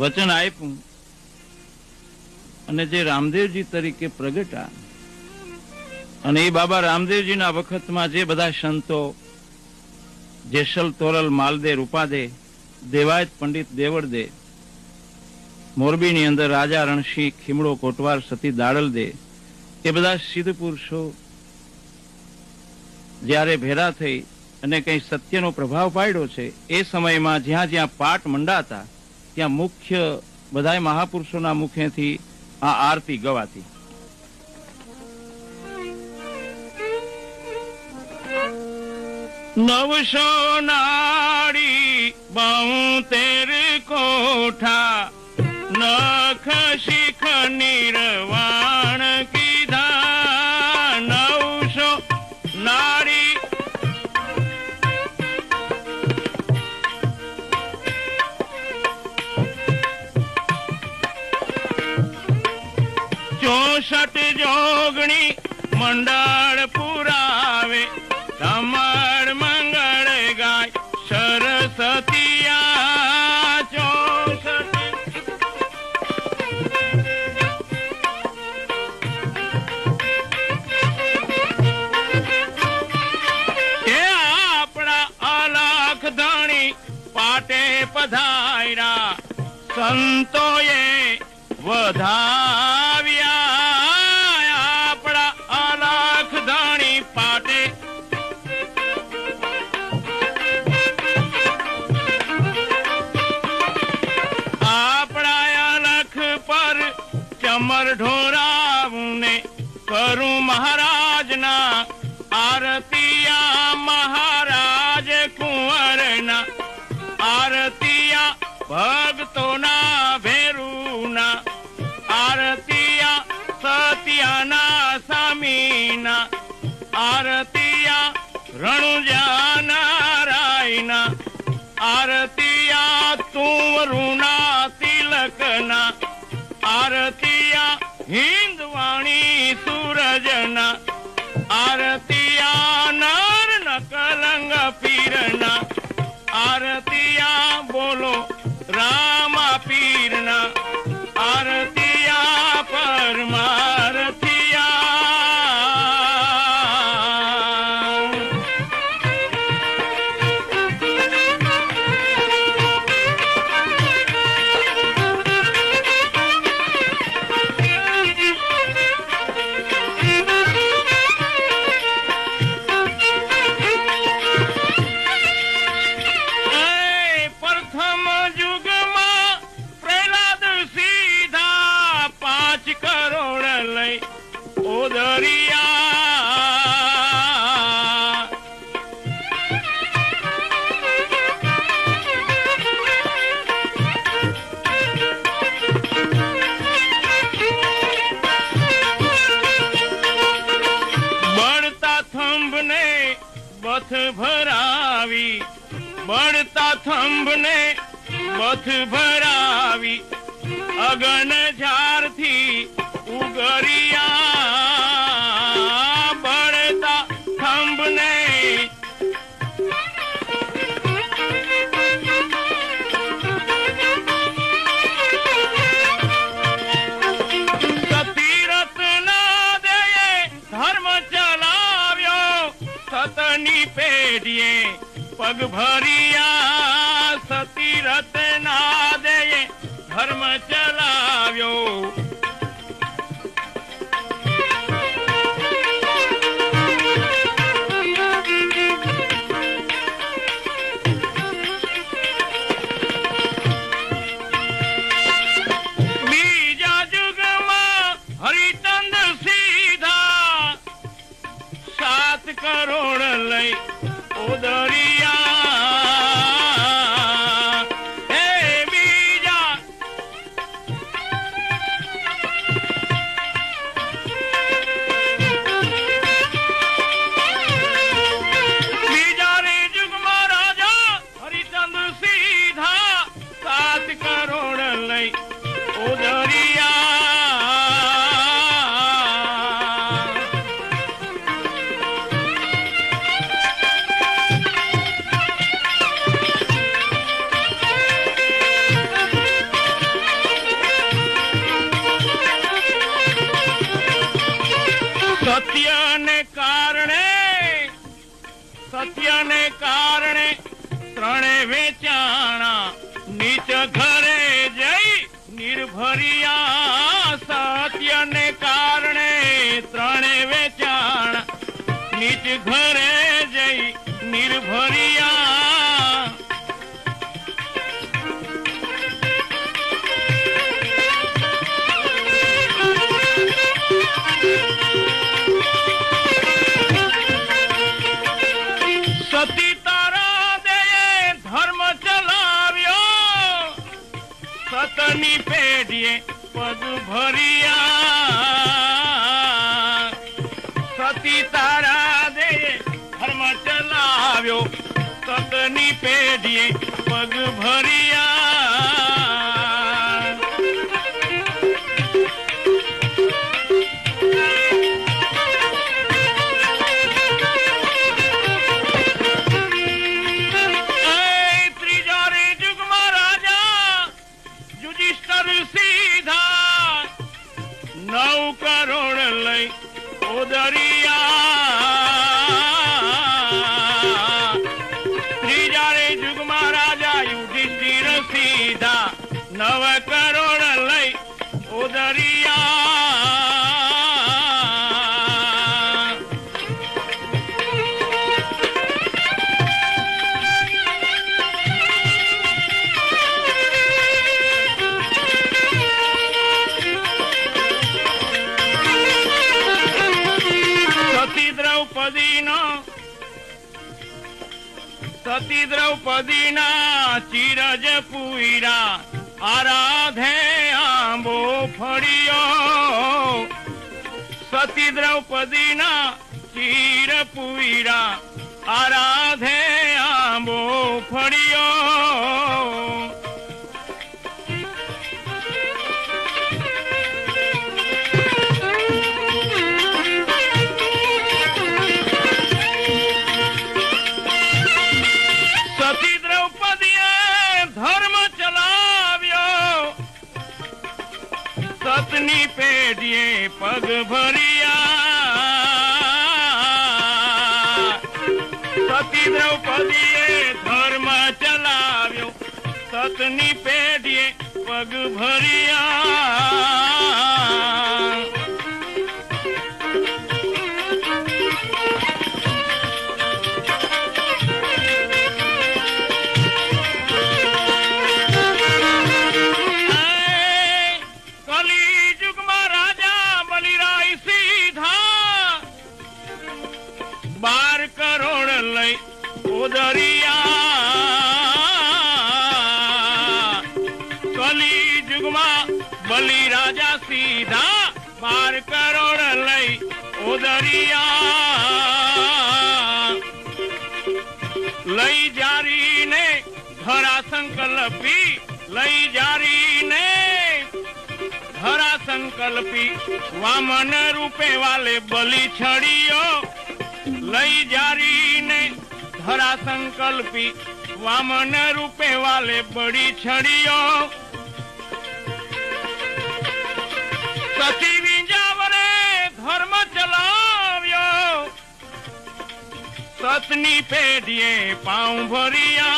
વચન આપ્યું અને જે રામદેવજી તરીકે પ્રગટા અને એ બાબા રામદેવજીના વખતમાં જે બધા સંતો, જેસલ, તોરલ, માલદે, રૂપાદે, દેવાયત પંડિત દેવળદે, મોરબીની અંદર રાજા રણસિંહ, ખીમડો, કોટવાર, સતી દાડલ દે એ બધા સિદ્ધ પુરુષો જ્યારે ભેરા થઈ અને કંઈ સત્યનો પ્રભાવ પાડ્યો છે, એ સમયમાં જ્યાં જ્યાં પાઠ મંડાતા ત્યાં મુખ્ય બધા મહાપુરુષોના મુખેથી આ આરતી ગવાતી. નવસો નાડી બાઉતેર કોઠા, નખ શિખ નિર્વાણ કીધા. નવસો નાડી ચોસઠ જોગણી મંડળ પુરાવે તમાર મંગળ ગાય સરસ્વતિયા ચોસઠ. એ આપણા પાટે પધાર્યા, સંતોએ વધાવ્યા पर चमर ढोराऊ ने करूँ महाराज ना। आरतिया महाराज कुंवर ना। आरतिया भक्तो ना, भेरू ना। आरतिया सतिया ना समीना आरतिया रणुजा नारायणा आरतिया तुम रूना तिलकना आरतिया हिंदवाणी सूरजना। आरतिया नर न कलंग पीरना। आरती બથ ભરાવી બળતા થંભને મથ ભરાવી અગન ઝારથી ઉગરિયા पानी पे दिए पग भरिया सती रत ना दे धर्म चलाव्यो સત્યને કારણે સત્યને કારણે ત્રણે વેચાણા નીચ ઘરે જઈ નિર્ભરિયા સત્યને કારણે ત્રણે વેચાણા નીચ ઘરે સતી તારા દે ધર્મ ચલાવ્યો. સતની પેઢીએ પગ ભરિયા. સતી તારા દે ધર્મ ચલાવ્યો. સતની પેઢીએ પગ ભર્યા. યુધિષ્ઠર સીધા નવ કરોડ લઈ ઓદરિયા દ્રૌપદીનો સતી દ્રૌપદીના ચિરજ પુઈરા આરાધે આંબો ફળિયો. સતી દ્રૌપદીના ચિર પુઈરા આરાધે દ્રૌપદીએ ધર્મ ચલાવ્યો. સતની પેઢીએ પગ ભર્યા. સતી દ્રૌપદીએ ધર્મ ચલાવ્યો. સતની પેઢીએ પગ ભર્યા. उदरिया कली கலி बलि राजा सीधा पार करोड़ लई उदरिया लई जारी ने, धरा संकल्पी लई जारी ने। धरा संकल्पी वामन रूपे वाले बलि छड़ियों લઈ જારીને ધરા સંકલ્પી વામન રૂપે વાલે બળી છડિયો સતી વિંજાવરે ધર્મ ચલાવ્યો સતની પેઢીએ પાઉં ભર્યા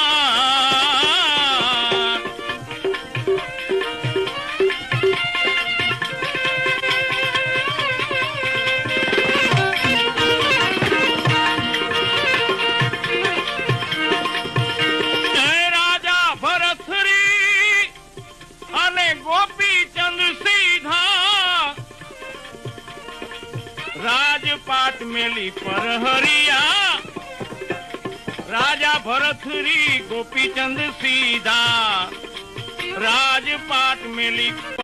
राजपाट मेली परहरिया। राजा भरथरी गोपी चंद सीधा। राजपाट मेली